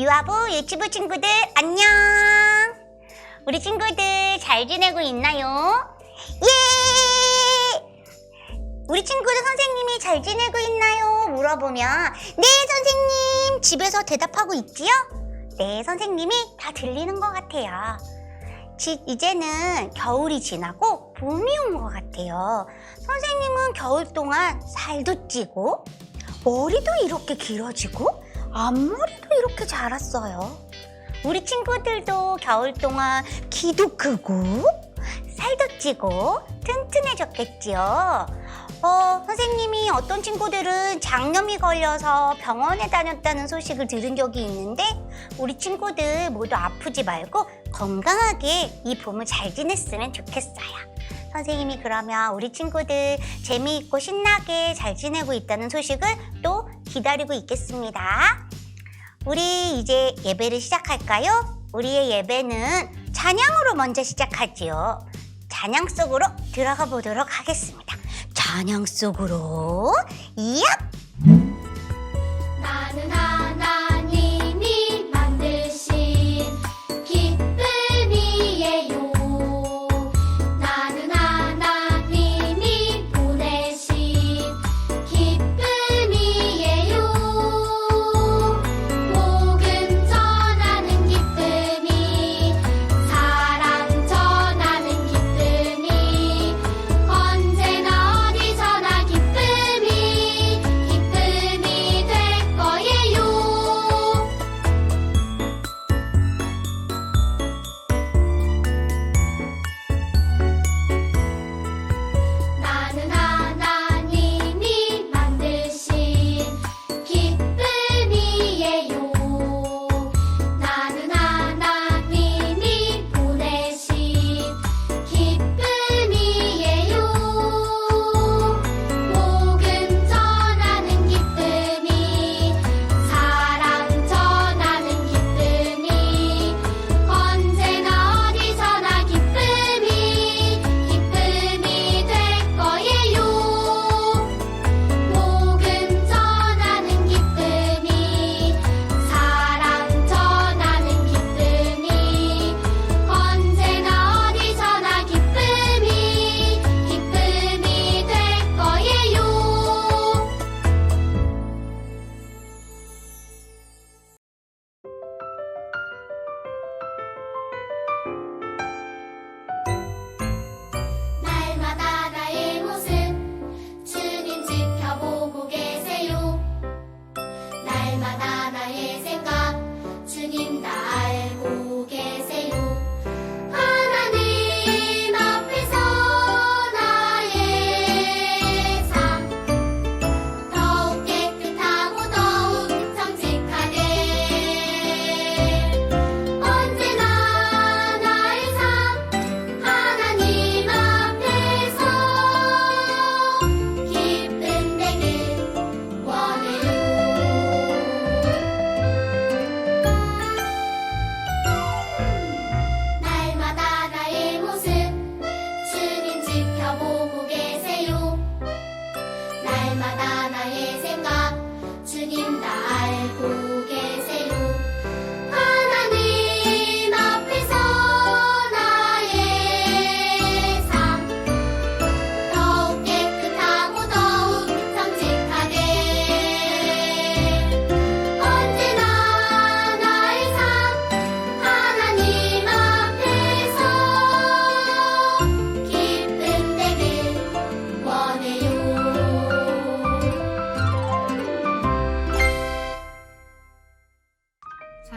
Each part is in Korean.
유아부 유치부 친구들 안녕. 우리 친구들 잘 지내고 있나요? 예! 우리 친구들 선생님이 잘 지내고 있나요? 물어보면 네 선생님 집에서 대답하고 있지요? 네 선생님이 다 들리는 것 같아요. 지- 이제는 겨울이 지나고 봄이 온 것 같아요. 선생님은 겨울 동안 살도 찌고 머리도 이렇게 길어지고 앞머리도 이렇게 자랐어요. 우리 친구들도 겨울 동안 키도 크고 살도 찌고 튼튼해졌겠지요. 어, 선생님이 어떤 친구들은 장염이 걸려서 병원에 다녔다는 소식을 들은 적이 있는데 우리 친구들 모두 아프지 말고 건강하게 이 봄을 잘 지냈으면 좋겠어요. 선생님이 그러면 우리 친구들 재미있고 신나게 잘 지내고 있다는 소식을 또 기다리고 있겠습니다. 우리 이제 예배를 시작할까요? 우리의 예배는 찬양으로 먼저 시작하지요. 찬양 속으로 들어가 보도록 하겠습니다. 찬양 속으로 얍! 나는 하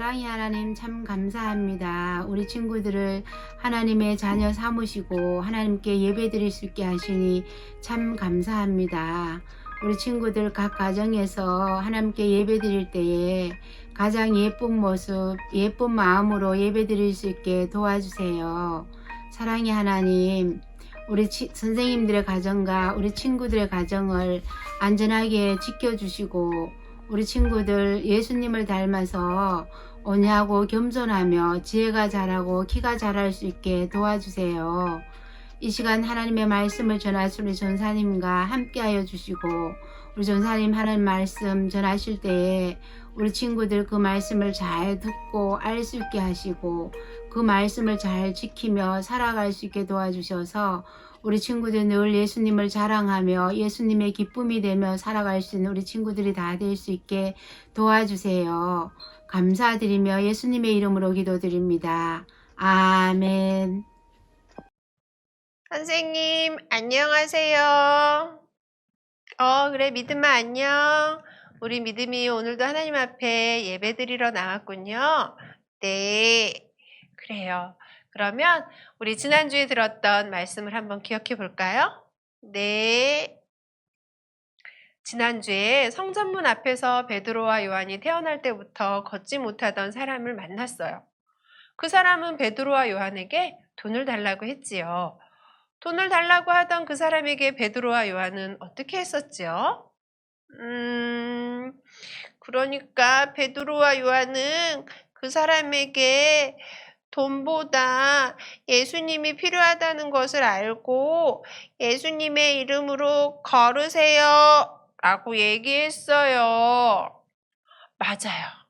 사랑의 하나님 참 감사합니다. 우리 친구들을 하나님의 자녀 삼으시고 하나님께 예배 드릴 수 있게 하시니 참 감사합니다. 우리 친구들 각 가정에서 하나님께 예배 드릴 때에 가장 예쁜 모습, 예쁜 마음으로 예배 드릴 수 있게 도와주세요. 사랑의 하나님, 우리 치- 선생님들의 가정과 우리 친구들의 가정을 안전하게 지켜주시고 우리 친구들 예수님을 닮아서 온유하고 겸손하며 지혜가 자라고 키가 자랄 수 있게 도와주세요. 이 시간 하나님의 말씀을 전하실 우리 전사님과 함께하여 주시고 우리 전사님 하나님 말씀 전하실 때에 우리 친구들 그 말씀을 잘 듣고 알 수 있게 하시고 그 말씀을 잘 지키며 살아갈 수 있게 도와주셔서 우리 친구들 늘 예수님을 자랑하며 예수님의 기쁨이 되며 살아갈 수 있는 우리 친구들이 다 될 수 있게 도와주세요. 감사드리며 예수님의 이름으로 기도드립니다. 아멘. 선생님, 안녕하세요. 어, 그래, 믿음아, 안녕. 우리 믿음이 오늘도 하나님 앞에 예배 드리러 나왔군요. 네, 그래요. 그러면 우리 지난주에 들었던 말씀을 한번 기억해 볼까요? 네. 지난주에 성전문 앞에서 베드로와 요한이 태어날 때부터 걷지 못하던 사람을 만났어요. 그 사람은 베드로와 요한에게 돈을 달라고 했지요. 돈을 달라고 하던 그 사람에게 베드로와 요한은 어떻게 했었지요? 음, 그러니까 베드로와 요한은 그 사람에게 돈보다 예수님이 필요하다는 것을 알고 예수님의 이름으로 걸으세요. 라고 얘기했어요. 맞아요.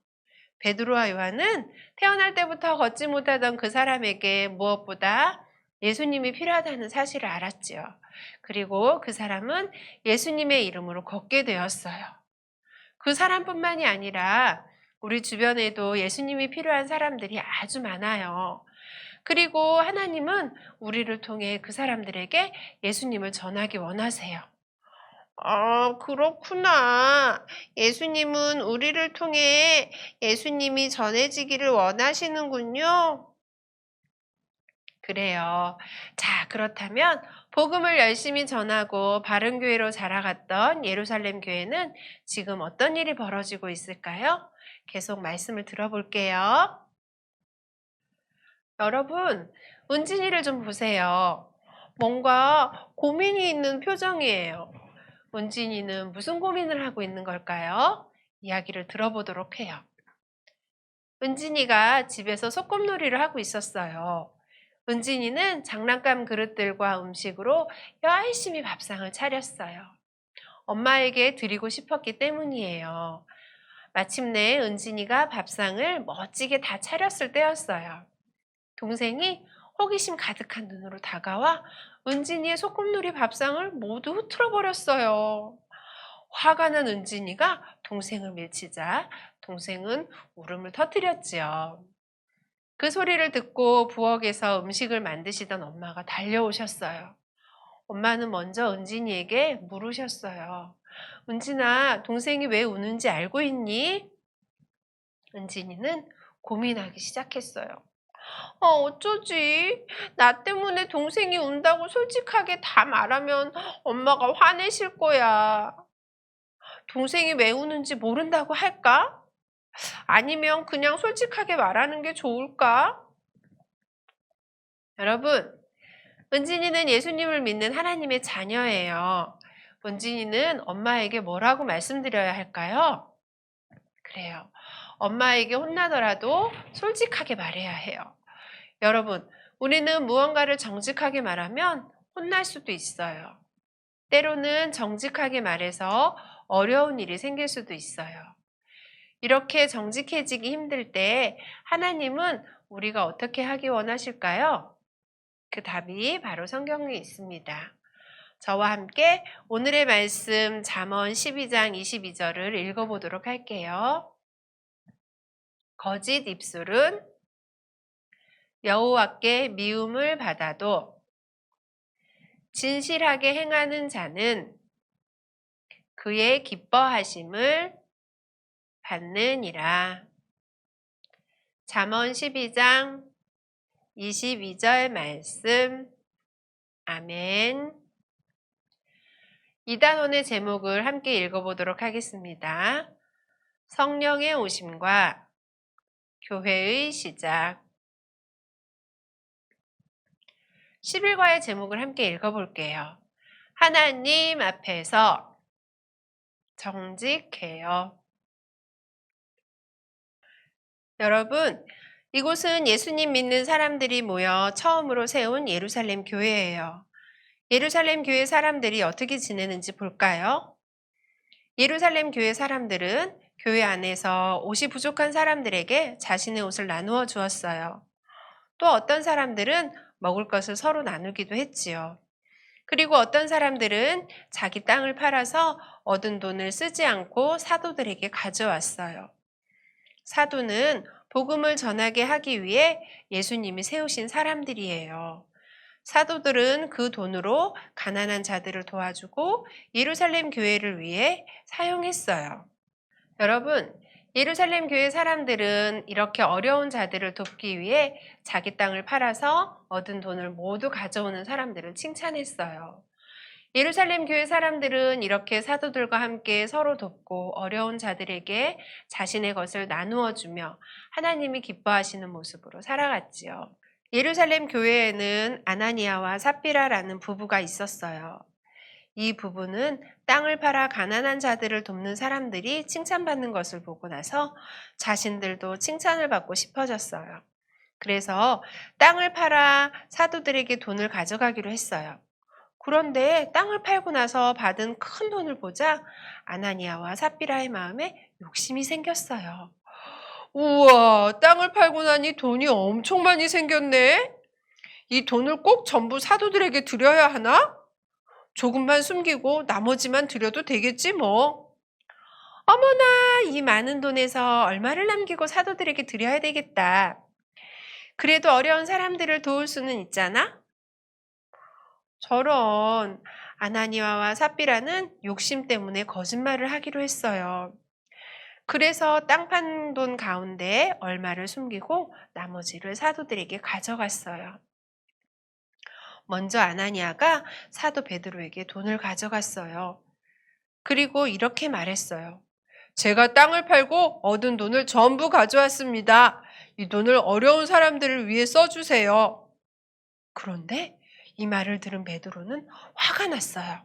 베드로와 요한은 태어날 때부터 걷지 못하던 그 사람에게 무엇보다 예수님이 필요하다는 사실을 알았지요. 그리고 그 사람은 예수님의 이름으로 걷게 되었어요. 그 사람뿐만이 아니라 우리 주변에도 예수님이 필요한 사람들이 아주 많아요. 그리고 하나님은 우리를 통해 그 사람들에게 예수님을 전하기 원하세요. 아, 그렇구나. 예수님은 우리를 통해 예수님이 전해지기를 원하시는군요. 그래요. 자, 그렇다면 복음을 열심히 전하고 바른 교회로 자라갔던 예루살렘 교회는 지금 어떤 일이 벌어지고 있을까요? 계속 말씀을 들어볼게요. 여러분, 은진이를 좀 보세요. 뭔가 고민이 있는 표정이에요. 은진이는 무슨 고민을 하고 있는 걸까요? 이야기를 들어보도록 해요. 은진이가 집에서 소꿉놀이를 하고 있었어요. 은진이는 장난감 그릇들과 음식으로 열심히 밥상을 차렸어요. 엄마에게 드리고 싶었기 때문이에요. 마침내 은진이가 밥상을 멋지게 다 차렸을 때였어요. 동생이 호기심 가득한 눈으로 다가와 은진이의 소꿉놀이 밥상을 모두 흐트러 버렸어요. 화가 난 은진이가 동생을 밀치자 동생은 울음을 터뜨렸지요. 그 소리를 듣고 부엌에서 음식을 만드시던 엄마가 달려오셨어요. 엄마는 먼저 은진이에게 물으셨어요. 은진아, 동생이 왜 우는지 알고 있니? 은진이는 고민하기 시작했어요. 어, 어쩌지? 나 때문에 동생이 운다고 솔직하게 다 말하면 엄마가 화내실 거야. 동생이 왜 우는지 모른다고 할까? 아니면 그냥 솔직하게 말하는 게 좋을까? 여러분, 은진이는 예수님을 믿는 하나님의 자녀예요. 은진이는 엄마에게 뭐라고 말씀드려야 할까요? 그래요. 엄마에게 혼나더라도 솔직하게 말해야 해요. 여러분, 우리는 무언가를 정직하게 말하면 혼날 수도 있어요. 때로는 정직하게 말해서 어려운 일이 생길 수도 있어요. 이렇게 정직해지기 힘들 때 하나님은 우리가 어떻게 하기 원하실까요? 그 답이 바로 성경에 있습니다. 저와 함께 오늘의 말씀 잠언 12장 22절을 읽어보도록 할게요. 거짓 입술은 여호와께 미움을 받아도 진실하게 행하는 자는 그의 기뻐하심을 받느니라. 잠언 12장 22절 말씀. 아멘. 이 단원의 제목을 함께 읽어보도록 하겠습니다. 성령의 오심과 교회의 시작. 11과의 제목을 함께 읽어볼게요. 하나님 앞에서 정직해요. 여러분, 이곳은 예수님 믿는 사람들이 모여 처음으로 세운 예루살렘 교회예요. 예루살렘 교회 사람들이 어떻게 지내는지 볼까요? 예루살렘 교회 사람들은 교회 안에서 옷이 부족한 사람들에게 자신의 옷을 나누어 주었어요. 또 어떤 사람들은 먹을 것을 서로 나누기도 했지요. 그리고 어떤 사람들은 자기 땅을 팔아서 얻은 돈을 쓰지 않고 사도들에게 가져왔어요. 사도는 복음을 전하게 하기 위해 예수님이 세우신 사람들이에요. 사도들은 그 돈으로 가난한 자들을 도와주고 예루살렘 교회를 위해 사용했어요. 여러분, 예루살렘 교회 사람들은 이렇게 어려운 자들을 돕기 위해 자기 땅을 팔아서 얻은 돈을 모두 가져오는 사람들을 칭찬했어요. 예루살렘 교회 사람들은 이렇게 사도들과 함께 서로 돕고 어려운 자들에게 자신의 것을 나누어 주며 하나님이 기뻐하시는 모습으로 살아갔지요. 예루살렘 교회에는 아나니아와 삽비라라는 부부가 있었어요. 이 부부는 땅을 팔아 가난한 자들을 돕는 사람들이 칭찬받는 것을 보고 나서 자신들도 칭찬을 받고 싶어졌어요. 그래서 땅을 팔아 사도들에게 돈을 가져가기로 했어요. 그런데 땅을 팔고 나서 받은 큰 돈을 보자 아나니아와 삽비라의 마음에 욕심이 생겼어요. 우와, 땅을 팔고 나니 돈이 엄청 많이 생겼네. 이 돈을 꼭 전부 사도들에게 드려야 하나? 조금만 숨기고 나머지만 드려도 되겠지 뭐. 어머나, 이 많은 돈에서 얼마를 남기고 사도들에게 드려야 되겠다. 그래도 어려운 사람들을 도울 수는 있잖아? 저런 아나니아와 삽비라는 욕심 때문에 거짓말을 하기로 했어요. 그래서 땅 판 돈 가운데 얼마를 숨기고 나머지를 사도들에게 가져갔어요. 먼저 아나니아가 사도 베드로에게 돈을 가져갔어요. 그리고 이렇게 말했어요. 제가 땅을 팔고 얻은 돈을 전부 가져왔습니다. 이 돈을 어려운 사람들을 위해 써주세요. 그런데 이 말을 들은 베드로는 화가 났어요.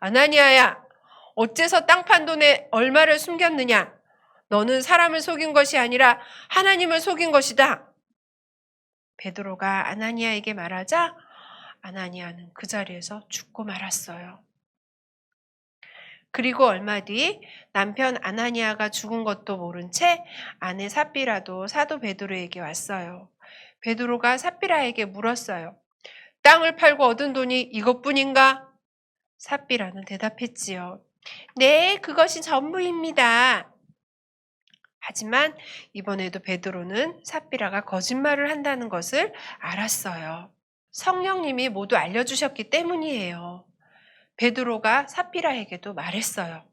아나니아야, 어째서 땅 판 돈에 얼마를 숨겼느냐? 너는 사람을 속인 것이 아니라 하나님을 속인 것이다. 베드로가 아나니아에게 말하자 아나니아는 그 자리에서 죽고 말았어요. 그리고 얼마 뒤 남편 아나니아가 죽은 것도 모른 채 아내 삽비라도 사도 베드로에게 왔어요. 베드로가 삽비라에게 물었어요. 땅을 팔고 얻은 돈이 이것뿐인가? 삽비라는 대답했지요. 네, 그것이 전부입니다. 하지만 이번에도 베드로는 삽비라가 거짓말을 한다는 것을 알았어요. 성령님이 모두 알려주셨기 때문이에요. 베드로가 삽비라에게도 말했어요.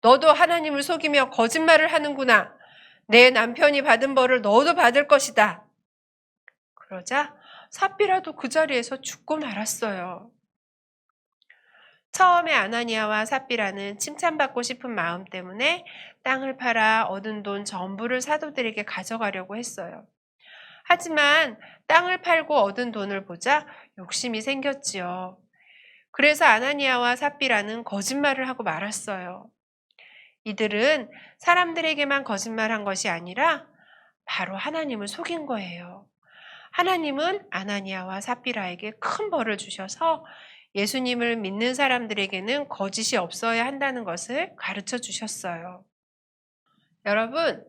너도 하나님을 속이며 거짓말을 하는구나. 내 남편이 받은 벌을 너도 받을 것이다. 그러자 삽비라도 그 자리에서 죽고 말았어요. 처음에 아나니아와 삽비라는 칭찬받고 싶은 마음 때문에 땅을 팔아 얻은 돈 전부를 사도들에게 가져가려고 했어요. 하지만 땅을 팔고 얻은 돈을 보자 욕심이 생겼지요. 그래서 아나니아와 삽비라는 거짓말을 하고 말았어요. 이들은 사람들에게만 거짓말한 것이 아니라 바로 하나님을 속인 거예요. 하나님은 아나니아와 삽비라에게 큰 벌을 주셔서 예수님을 믿는 사람들에게는 거짓이 없어야 한다는 것을 가르쳐 주셨어요. 여러분,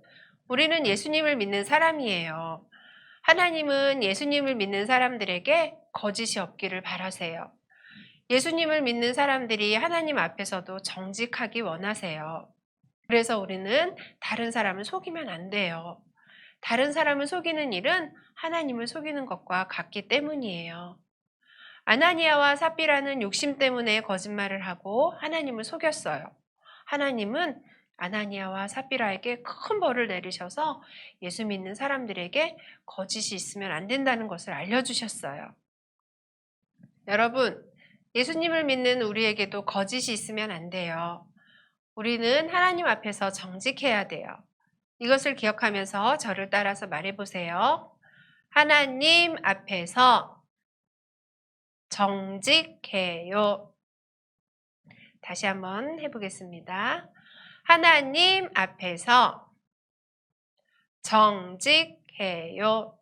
우리는 예수님을 믿는 사람이에요. 하나님은 예수님을 믿는 사람들에게 거짓이 없기를 바라세요. 예수님을 믿는 사람들이 하나님 앞에서도 정직하기 원하세요. 그래서 우리는 다른 사람을 속이면 안 돼요. 다른 사람을 속이는 일은 하나님을 속이는 것과 같기 때문이에요. 아나니아와 삽비라는 욕심 때문에 거짓말을 하고 하나님을 속였어요. 하나님은 아나니아와 삽비라에게 큰 벌을 내리셔서 예수 믿는 사람들에게 거짓이 있으면 안 된다는 것을 알려주셨어요. 여러분, 예수님을 믿는 우리에게도 거짓이 있으면 안 돼요. 우리는 하나님 앞에서 정직해야 돼요. 이것을 기억하면서 저를 따라서 말해보세요. 하나님 앞에서 정직해요. 다시 한번 해보겠습니다. 하나님 앞에서 해요.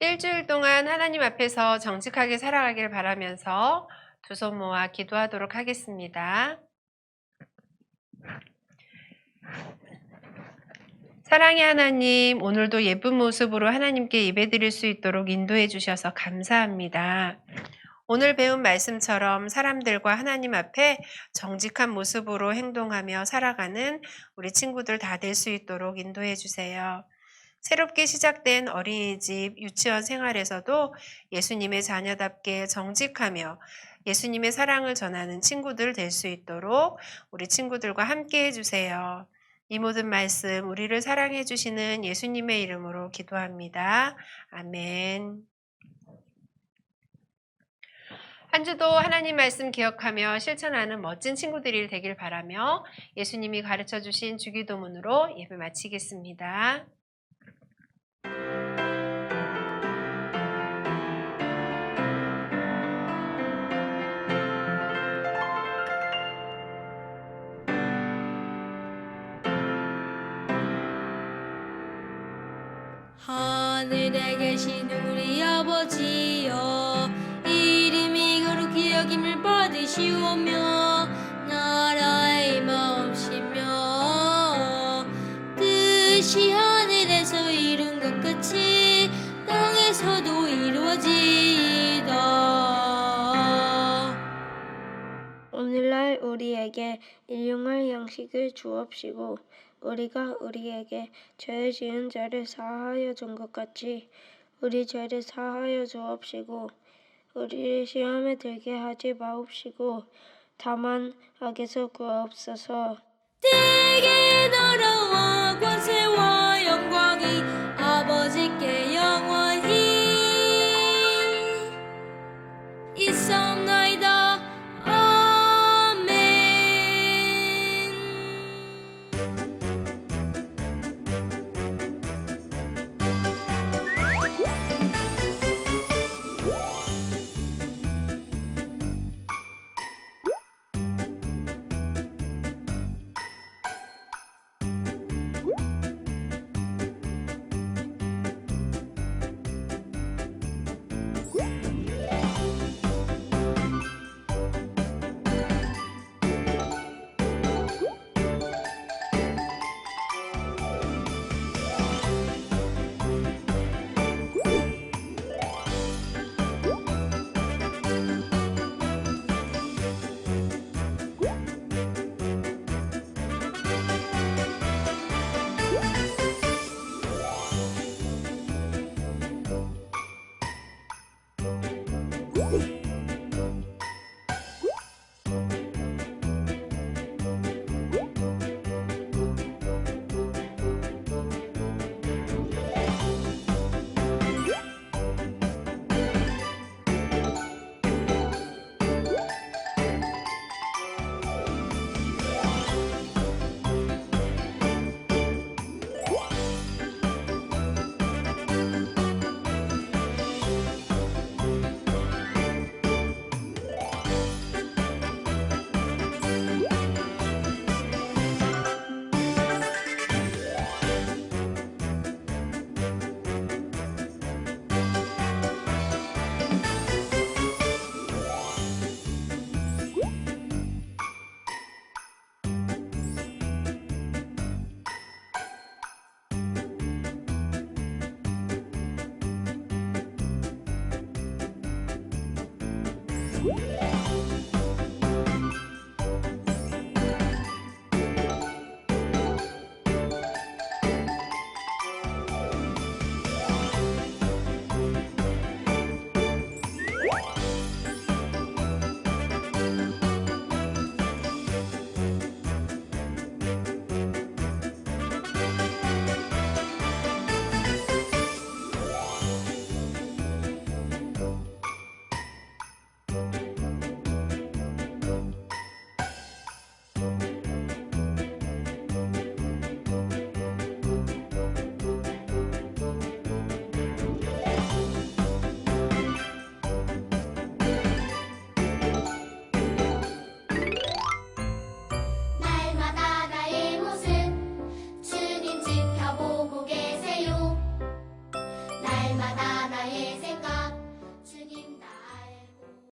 일주일 동안 하나님 앞에서 정직하게 살아가길 바라면서 두 손 모아 기도하도록 하겠습니다. 사랑의 하나님, 오늘도 예쁜 모습으로 하나님께 예배 드릴 수 있도록 인도해 주셔서 감사합니다. 오늘 배운 말씀처럼 사람들과 하나님 앞에 정직한 모습으로 행동하며 살아가는 우리 친구들 다 될 수 있도록 인도해 주세요. 새롭게 시작된 어린이집, 유치원 생활에서도 예수님의 자녀답게 정직하며 예수님의 사랑을 전하는 친구들 될 수 있도록 우리 친구들과 함께 해주세요. 이 모든 말씀 우리를 사랑해 주시는 예수님의 이름으로 기도합니다. 아멘. 한 주도 하나님 말씀 기억하며 실천하는 멋진 친구들이 되길 바라며 예수님이 가르쳐 주신 주기도문으로 예배 마치겠습니다. 하늘에 계신 우리 아버지여 오늘날 우리에게 일용할 양식을 주옵시고 우리가 우리에게 죄 지은 자를 사하여 준 것 같이 우리 죄를 사하여 주옵시고 우리를 시험에 들게 하지 마옵시고 다만 악에서 구하옵소서. 되게 나라 네.